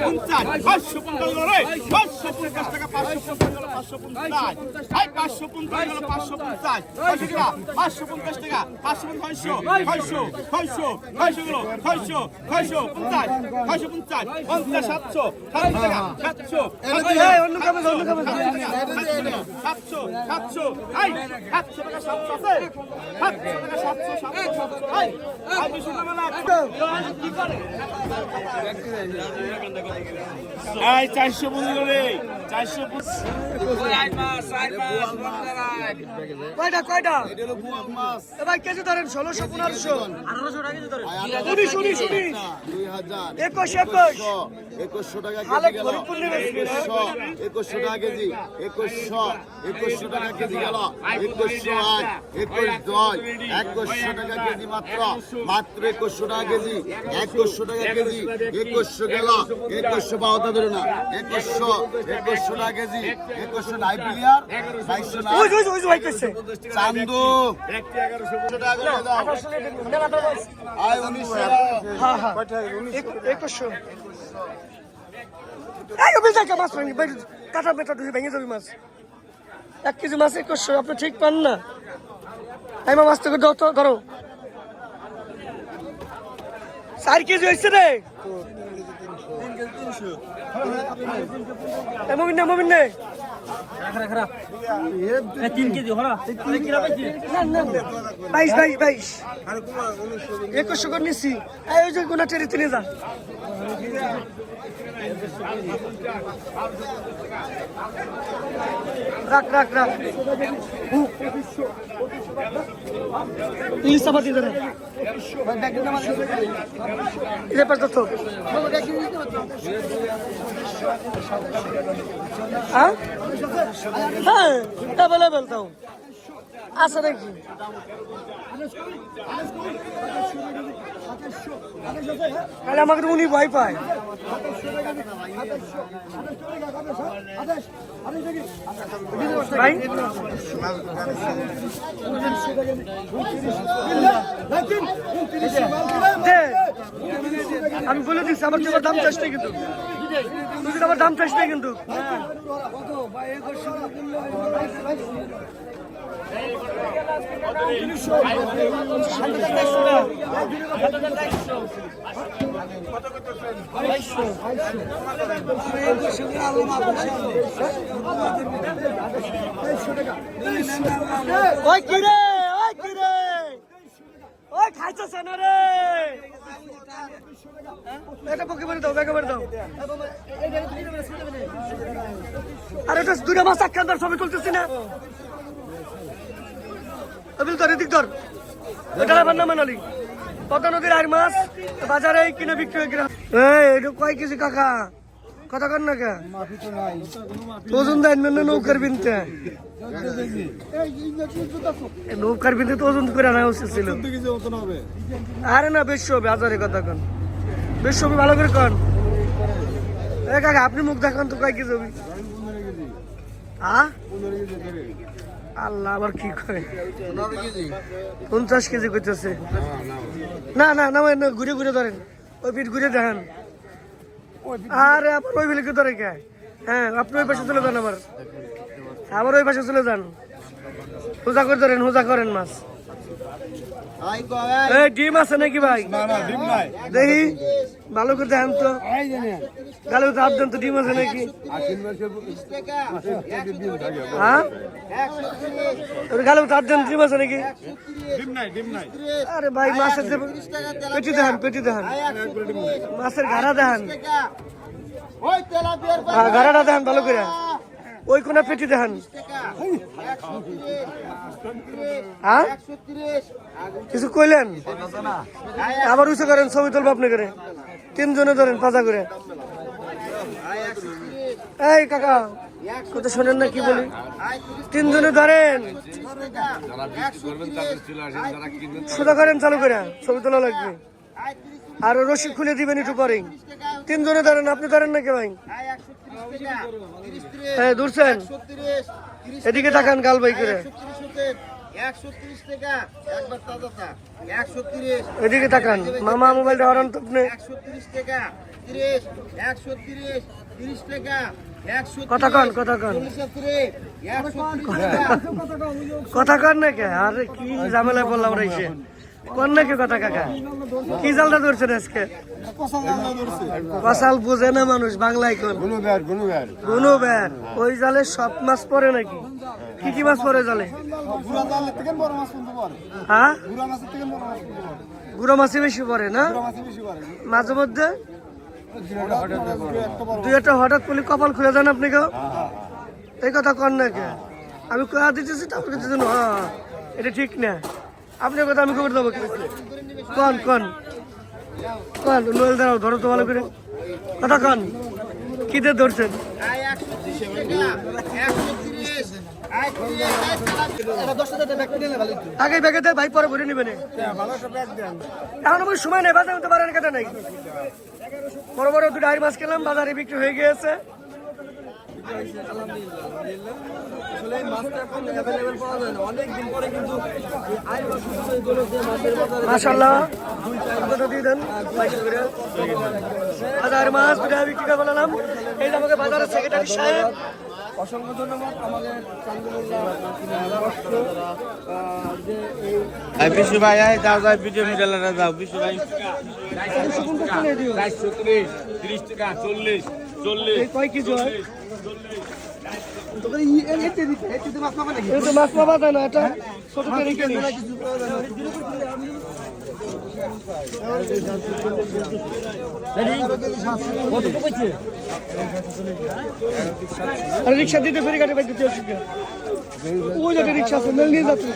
পঞ্চাশ পাঁচশো পঞ্চাশ রে। পাঁচশো পঞ্চাশ টাকা পাঁচশো পঞ্চাশ পাঁচশো পঞ্চাশ। পাঁচশো পঞ্চাশ টাকা পাঁচশো পঞ্চাশ টাকা পাঁচশো ছয়শো ছয়শো ছয়শো ছয়শো গুলো ছয়শো ছয়শো পঞ্চাশ ছয়শো পঞ্চাশ পঞ্চাশ সাতশো সাতশো টাকা সাতশো সাতশো সাতশো এই সাতশো টাকা সাতশো আছে? সাতশো টাকা সাতশো সাতশো সাতশো এই আর বেশি না কি করে? এই চারশো পনেরো রে। কয়টা কয়টা এ কেজি ধরেন ষোলোশো পনেরোশো উনিশ উনিশ উনিশ একুশ একুশ একুশশো টাকা কেজি একুশশো টাকা কেজি একুশশো একুশশো টাকা কেজি গেল একুশশো আট একুশ দশ একুশশো টাকা কেজি মাত্র মাত্র একুশশো টাকা কেজি একুশশো টাকা কেজি একুশশো গেল একুশশো পাওয়া ধরে না একুশশো একুশশো টাকা কেজি একুশশো নাই বাইশশো চান্দু। টাকা করে হ্যাঁ হ্যাঁ। একু- একুশশো। এই অবিল থাকে মাছ ভাঙি কাটা মেটা ঢুকে ভেঙে যাবি মাছ। এক কেজি মাছ একুশশো আপনি ঠিক পান না? এই মা মাছ থেকে ধরো চার কেজি হয়েছে রে। মমিন নে মমিন নে। বাইশ বাইশ বাইশ। একুশশো করে নিচ্ছি এই ওই যে গোনা টেরি তিনে যা। রাখ রাখ রাখ। ইলিশ চাপাতি ধরে এটা পাঁচ দশ হ্যাঁ হ্যাঁ অ্যাভেলেবেল আছে নাকি? তাহলে আমাকে উনি ভয় পায়। ভাই? দে। আমি বলে দিচ্ছি আমার তোমার দাম চাষ কিন্তু। তুই আমার দাম চাষ কিন্তু। ওই কি রে, ওই কি রে? ওই খাইতেছে না রে। এটা পকে মেরে দাও দাও। আরে এটা দুটা মাছ না। অবিল ধর এদিক ধর এটা আবার না মানালি। পদ্মা নদীর আর মাছ বাজারে কিনে বিক্রি হয়ে এটা কয় কেজি কাকা? কথা কর না কে? ওজন দেন মানে নৌকার বিনতে। নৌকার বিনতে তো করে আনা উচিত ছিল। আরে না, বেশি হবে, হাজারে কথা কন। বেশি হবে ভালো করে কন এ কাকা, আপনি মুখ দেখান তো কয় হবে হ্যাঁ আল্লাহ, আবার কি করে? পঞ্চাশ কেজি করতেছে না না না ঘুরে ঘুরে ধরেন। ওই পিঠ ঘুরে দেখান। আরে আপনার ওই বিলিকে ধরে কে? হ্যাঁ আপনি ওই পাশে চলে যান আবার। আবার ওই পাশে চলে যান। হোজা করে ধরেন, হোজা করেন মাছ। কো এই ডিম আছে নাকি ভাই? দেখি ভালো করে দেখেন তো। গালে তো হাত দেন তো ডিম আছে নাকি? হ্যাঁ? ওর গালে হাত দেন ডিম আছে নাকি? আরে ভাই মাছের যে পেটি দেখান পেটি দেখান। মাছের ঘাড়া দেখান। ওই তেলাপিয়ার হ্যাঁ ঘাড়াটা দেখান ভালো করে। ওই কোনা পেটি দেখান। হ্যাঁ? কিছু কইলেন? আবার উঁচু করেন, ছবি তুলবো আপনি করে। তিনজনে ধরেন, পাজা করে। এই কাকা, কথা শোনেন না কি বলি? তিনজনে ধরেন। সোজা করেন চালু করে, ছবি তোলা লাগবে। আর রশি খুলে দিবেন একটু পরেই। তিনজনে ধরেন আপনি ধরেন নাকি ভাই? হ্যাঁ দূরছেন এদিকে তাকান গাল বাই করে। তিরিশ এদিকে তাকান। মামা মোবাইলটা হরান তো আপনি। কথা কন, কথা কন। কথা কর না কে? আরে কি ঝামেলায় বললাম রয়েছে কর না কে কথা, কাকা? কি না কোন? জালে মাছ নাকি? কি কি মাছ জালে? পরে হ্যাঁ? গুড়া মাছ পরে বেশি পড়ে, না? পরে মাঝে মধ্যে? দুই একটা হঠাৎ করলে কপাল খুলে যান আপনি কেউ? এই কথা কর না কে? আমি কয়া দিতেছি তারপর কিছু হ্যাঁ এটা ঠিক না। আপনার কথা আমি খবর দেবো। কন কন। কন নোয়েল দাঁড়াও, ধরো তো ভালো করে। কথা কন, কি ধরছেন? আগে এখন সময় নেই নাই। বড় বড় দুটো আড়ি মাছ খেলাম বাজারে বিক্রি হয়ে গিয়েছে। মাশাল্লাহ কত দিয়ে দেন হাজার মাছ দুটা বিক্রি করে বললাম এই যে আমাকে বাজারের সেক্রেটারি সাহেব অসংখ্য ধন্যবাদ আমাদের বিশু ভাই যাও যাও ভিডিও মিডালে যাও বিশু ভাই তিরিশ টাকা চল্লিশ কয় কেজি হয়? মাছ পাবা যায় না এটা ছোট করে রেখে দিই। আরে রিক্সা দিতে ফেরি কাটে অসুবিধা। ওই যে রিক্সা আছে মেল নিয়ে যাচ্ছে।